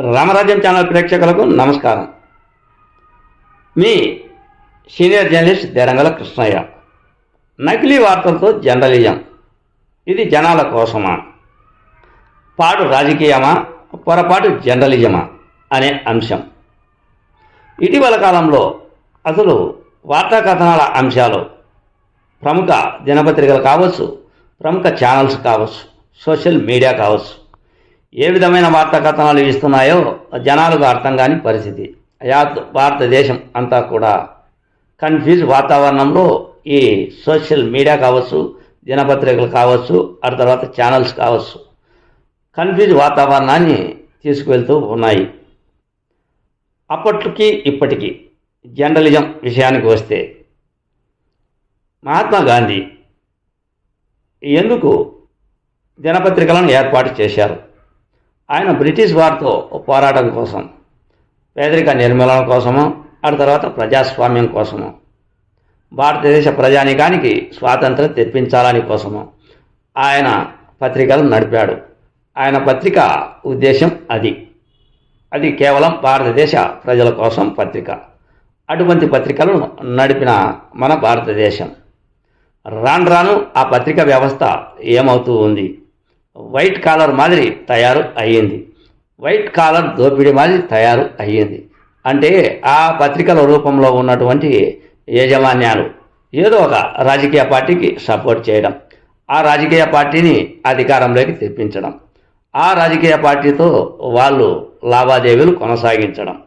రామరాజ్యం channel ప్రేక్షకులకు నమస్కారం. మీ సీనియర్ జర్నలిస్ట్ దేరంగల కృష్ణయ్య. నకిలీ వార్తలతో జర్నలిజం. ఇది జనాల కోసమా? పాటు రాజకీయమా? పొరపాటు జర్నలిజమా? అనే అంశం. ఇటీవల కాలంలో అసలు వార్తా కథనాల అంశాలు ప్రముఖ దినపత్రికలు కావచ్చు ప్రముఖ ఛానల్స్ కావచ్చు సోషల్ మీడియా కావచ్చు ఏ విధమైన వార్తా కథనాలు ఇస్తున్నాయో జనాలకు అర్థం కాని పరిస్థితి. యావత్ భారతదేశం అంతా కూడా కన్ఫ్యూజ్ వాతావరణంలో ఈ సోషల్ మీడియా కావచ్చు దినపత్రికలు కావచ్చు ఆ తర్వాత ఛానల్స్ కావచ్చు కన్ఫ్యూజ్ వాతావరణాన్ని తీసుకువెళ్తూ ఉన్నాయి. అప్పటికి ఇప్పటికీ జర్నలిజం విషయానికి వస్తే మహాత్మా గాంధీ ఎందుకు దినపత్రికలను ఏర్పాటు చేశారు? ఆయన బ్రిటిష్ వారితో పోరాటం కోసం పేదరిక నిర్మూలన కోసము ఆ తర్వాత ప్రజాస్వామ్యం కోసము భారతదేశ ప్రజానికానికి స్వాతంత్రం తెప్పించాలని కోసము ఆయన పత్రికలు నడిపాడు. ఆయన పత్రిక ఉద్దేశం అది. అది కేవలం భారతదేశ ప్రజల కోసం పత్రిక. అటువంటి పత్రికలను నడిపిన మన భారతదేశం. రాను రాను ఆ పత్రిక వ్యవస్థ ఏమవుతూ ఉంది? వైట్ కాలర్ మాదిరి తయారు అయ్యింది. వైట్ కాలర్ దోపిడీ మాదిరి తయారు అయ్యింది. అంటే ఆ పత్రికల రూపంలో ఉన్నటువంటి యాజమాన్యాలు ఏదో ఒక రాజకీయ పార్టీకి సపోర్ట్ చేయడం ఆ రాజకీయ పార్టీని అధికారంలోకి తెప్పించడం ఆ రాజకీయ పార్టీతో వాళ్ళు లావాదేవీలు కొనసాగించడం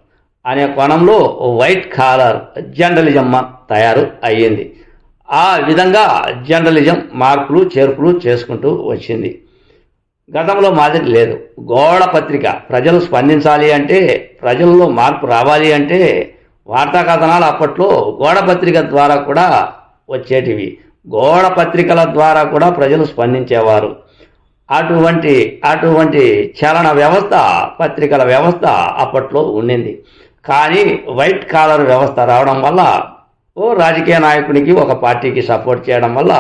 అనే కోణంలో వైట్ కాలర్ జర్నలిజం తయారు అయ్యింది. ఆ విధంగా జర్నలిజం మార్పులు చేర్పులు చేసుకుంటూ వచ్చింది. గతంలో మాదిరి లేదు. గోడ పత్రిక ప్రజలు స్పందించాలి అంటే ప్రజల్లో మార్పు రావాలి అంటే వార్తా కథనాలు అప్పట్లో గోడ పత్రిక ద్వారా కూడా వచ్చేటివి. గోడ పత్రికల ద్వారా కూడా ప్రజలు స్పందించేవారు. అటువంటి అటువంటి చలన వ్యవస్థ పత్రికల వ్యవస్థ అప్పట్లో ఉండింది. కానీ వైట్ కాలర్ వ్యవస్థ రావడం వల్ల ఓ రాజకీయ నాయకునికి ఒక పార్టీకి సపోర్ట్ చేయడం వల్ల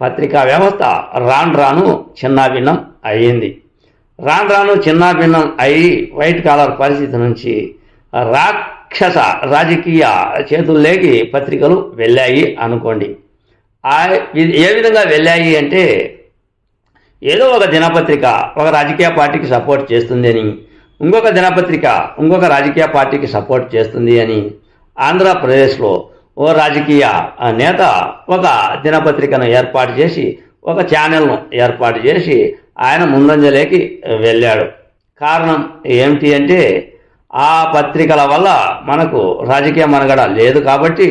పత్రికా వ్యవస్థ రాను రాను చిన్నాభిన్నం అయ్యింది. రాను రాను చిన్నాభిన్నం అయి వైట్ కాలర్ పరిస్థితి నుంచి రాక్షస రాజకీయ చేతుల్లోకి పత్రికలు వెళ్ళాయి అనుకోండి. ఆ ఇది ఏ విధంగా వెళ్ళాయి అంటే ఏదో ఒక దినపత్రిక ఒక రాజకీయ పార్టీకి సపోర్ట్ చేస్తుంది అని ఇంకొక దినపత్రిక ఇంకొక రాజకీయ పార్టీకి సపోర్ట్ చేస్తుంది అని ఆంధ్రప్రదేశ్లో ఓ రాజకీయ నేత ఒక దినపత్రికను ఏర్పాటు చేసి ఒక ఛానల్ను ఏర్పాటు చేసి ఆయన ముందంజలేకి వెళ్ళాడు. కారణం ఏమిటి అంటే ఆ పత్రికల వల్ల మనకు రాజకీయ మనగడ లేదు కాబట్టి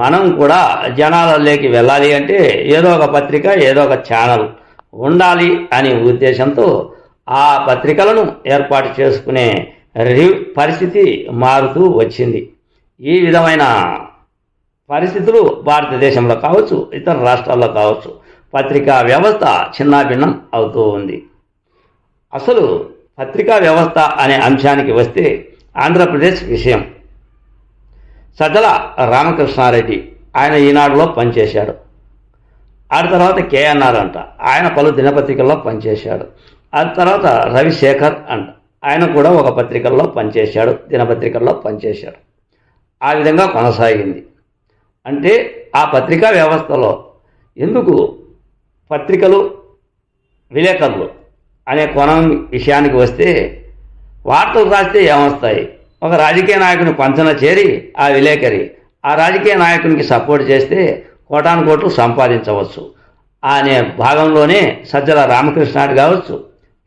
మనం కూడా జనాలలోకి వెళ్ళాలి అంటే ఏదో ఒక పత్రిక ఏదో ఒక ఛానల్ ఉండాలి అనే ఉద్దేశంతో ఆ పత్రికలను ఏర్పాటు చేసుకునే పరిస్థితి మారుతూ వచ్చింది. ఈ విధమైన పరిస్థితులు భారతదేశంలో కావచ్చు ఇతర రాష్ట్రాల్లో కావచ్చు పత్రికా వ్యవస్థ చిన్నాభిన్నం అవుతూ ఉంది. అసలు పత్రికా వ్యవస్థ అనే అంశానికి వస్తే ఆంధ్రప్రదేశ్ విషయం. సజ్జల రామకృష్ణారెడ్డి ఆయన ఈనాడులో పనిచేశాడు. ఆ తర్వాత కేఎన్ఆర్ అంట ఆయన పలు దినపత్రికల్లో పనిచేశాడు. ఆ తర్వాత రవిశేఖర్ అంట ఆయన కూడా ఒక పత్రికల్లో పనిచేశాడు దినపత్రికల్లో పనిచేశాడు. ఆ విధంగా కొనసాగింది. అంటే ఆ పత్రికా వ్యవస్థలో ఎందుకు పత్రికలు విలేకరులు అనే కోణం విషయానికి వస్తే వార్తలు రాస్తే ఏమొస్తాయి? ఒక రాజకీయ నాయకుని పంచన చేరి ఆ విలేకరి ఆ రాజకీయ నాయకునికి సపోర్ట్ చేస్తే కోటాను కోట్లు సంపాదించవచ్చు. అనే భాగంలోనే సజ్జల రామకృష్ణాడు కావచ్చు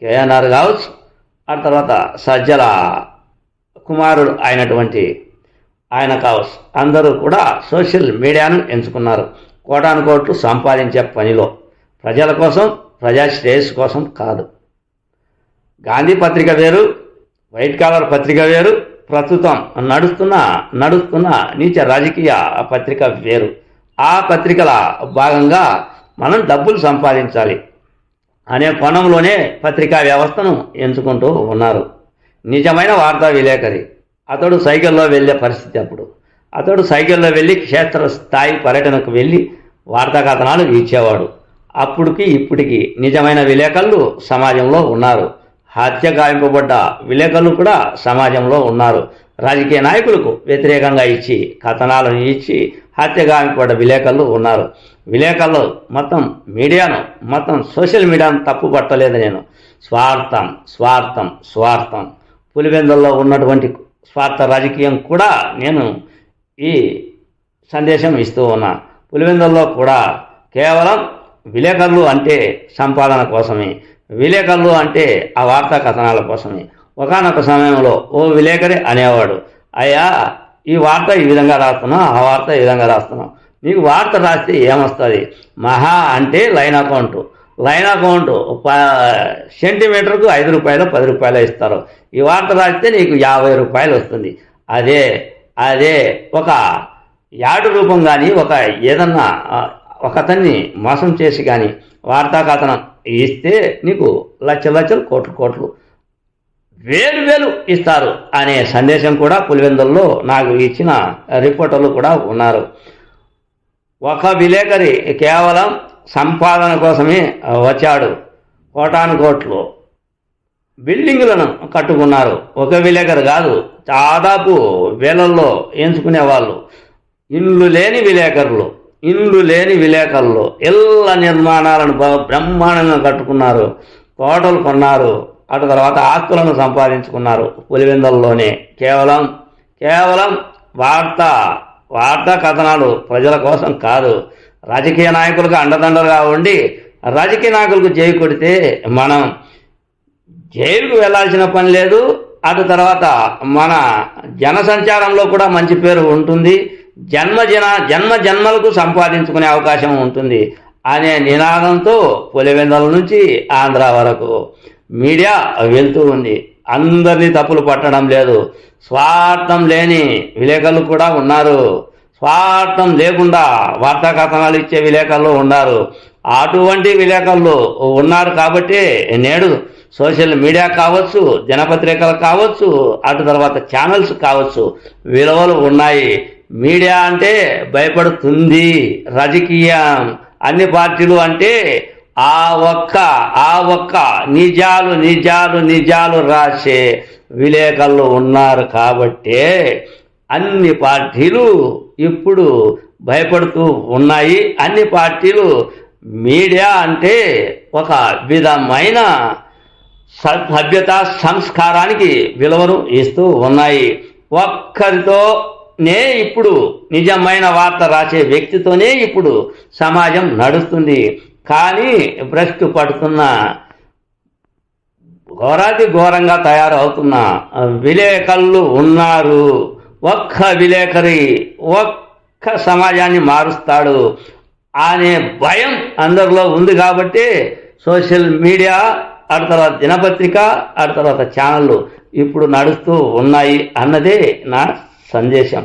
కేఎన్ఆర్ కావచ్చు ఆ తర్వాత సజ్జల కుమారుడు అయినటువంటి ఆయన కావచ్చు. అందరూ కూడా సోషల్ మీడియాను ఎంచుకున్నారు. కోటాను కోట్లు సంపాదించే పనిలో. ప్రజల కోసం ప్రజా శ్రేయస్సు కోసం కాదు. గాంధీ పత్రిక వేరు వైట్ కాలర్ పత్రిక వేరు ప్రస్తుతం నడుస్తున్న నడుస్తున్న నీచ రాజకీయ పత్రిక వేరు. ఆ పత్రికల భాగంగా మనం డబ్బులు సంపాదించాలి అనే కోణంలోనే పత్రికా వ్యవస్థను ఎంచుకుంటూ ఉన్నారు. నిజమైన వార్తా విలేకరి. అతడు సైకిల్లో వెళ్ళే పరిస్థితి అప్పుడు. అతడు సైకిల్లో వెళ్ళి క్షేత్ర స్థాయి పర్యటనకు వెళ్ళి వార్తా కథనాలు ఇచ్చేవాడు. అప్పుడుకి ఇప్పటికి నిజమైన విలేకరులు సమాజంలో ఉన్నారు. హత్య గాయింపబడ్డ విలేకరులు కూడా సమాజంలో ఉన్నారు. రాజకీయ నాయకులకు వ్యతిరేకంగా ఇచ్చి కథనాలను ఇచ్చి హత్య గాయింపబడ్డ విలేకరులు ఉన్నారు. విలేకరులు మొత్తం మీడియాను మొత్తం సోషల్ మీడియాను తప్పు పట్టలేదు నేను. స్వార్థం స్వార్థం స్వార్థం. పులివెందుల్లో ఉన్నటువంటి స్వార్థ రాజకీయం కూడా నేను ఈ సందేశం ఇస్తూ ఉన్నా. పులివెందుల్లో కూడా కేవలం విలేకరులు అంటే సంపాదన కోసమే. విలేకరులు అంటే ఆ వార్తా కథనాల కోసమే. ఒకనొక సమయంలో ఓ విలేకరి అనేవాడు అయ్యా ఈ వార్త ఈ విధంగా రాస్తున్నాం ఆ వార్త ఈ విధంగా రాస్తున్నాం నీకు వార్త రాస్తే ఏమొస్తుంది? మహా అంటే లైన్ అకౌంట్. లైన్ అకౌంట్ సెంటీమీటర్కు ఐదు రూపాయలు పది రూపాయలు ఇస్తారు. ఈ వార్త రాస్తే నీకు యాభై రూపాయలు వస్తుంది. అదే అదే ఒక యాడు రూపం కానీ ఒక ఏదన్నా ఒకతన్ని మోసం చేసి కానీ వార్తా కథనం ఇస్తే నీకు లక్ష లక్షలు కోట్లు కోట్లు వేలు వేలు ఇస్తారు అనే సందేశం కూడా పులివెందుల్లో నాకు ఇచ్చిన రిపోర్టర్లు కూడా ఉన్నారు. ఒక విలేకరి కేవలం సంపాదన కోసమే వచ్చాడు. కోటాను కోట్లు. బిల్డింగులను కట్టుకున్నారు. ఒక విలేకరు కాదు దాదాపు వేలల్లో ఎంచుకునేవాళ్ళు. ఇండ్లు లేని విలేకరులు ఇండ్లు లేని విలేకరులు ఇళ్ళ నిర్మాణాలను బ్రహ్మాండంగా కట్టుకున్నారు. కోటలు కొన్నారు. అటు తర్వాత ఆస్తులను సంపాదించుకున్నారు. పులివెందల్లోనే. కేవలం కేవలం వార్త వార్తా కథనాలు ప్రజల కోసం కాదు. రాజకీయ నాయకులకు అండదండలుగా ఉండి రాజకీయ నాయకులకు జై కొడితే మనం జైలుకు వెళ్ళాల్సిన పని లేదు. అటు తర్వాత మన జనసంచారంలో కూడా మంచి పేరు ఉంటుంది. జన్మ జన జన్మ జన్మలకు సంపాదించుకునే అవకాశం ఉంటుంది. అనే నినాదంతో పులివెందల నుంచి ఆంధ్ర వరకు మీడియా వెళ్తూ ఉంది. అందరినీ తప్పులు పట్టడం లేదు. స్వార్థం లేని విలేకరులు కూడా ఉన్నారు. స్వార్థం లేకుండా వార్తా కథనాలు ఇచ్చే విలేకరులు ఉన్నారు. అటువంటి విలేకరులు ఉన్నారు కాబట్టి నేడు సోషల్ మీడియా కావచ్చు దినపత్రికలు కావచ్చు అటు తర్వాత ఛానల్స్ కావచ్చు విలువలు ఉన్నాయి. మీడియా అంటే భయపడుతుంది. రాజకీయం. అన్ని పార్టీలు అంటే ఆ ఒక్క ఆ ఒక్క నిజాలు నిజాలు నిజాలు రాసే విలేకరులు ఉన్నారు కాబట్టే అన్ని పార్టీలు ఇప్పుడు భయపడుతూ ఉన్నాయి. అన్ని పార్టీలు మీడియా అంటే ఒక విధమైన స- సభ్యత సంస్కారానికి విలువను ఇస్తూ ఉన్నాయి. ఒక్కరితోనే ఇప్పుడు నిజమైన వార్త రాసే వ్యక్తితోనే ఇప్పుడు సమాజం నడుస్తుంది. కానీ భ్రష్టు పడుతున్న ఘోరాతి ఘోరంగా తయారవుతున్న విలేకరులు ఉన్నారు. ఒక్క విలేకరి ఒక్క సమాజాన్ని మారుస్తాడు అనే భయం అందరిలో ఉంది కాబట్టి సోషల్ మీడియా ఆ తర్వాత దినపత్రిక ఆ తర్వాత ఛానళ్ళు ఇప్పుడు నడుస్తూ ఉన్నాయి అన్నదే నా సందేశం.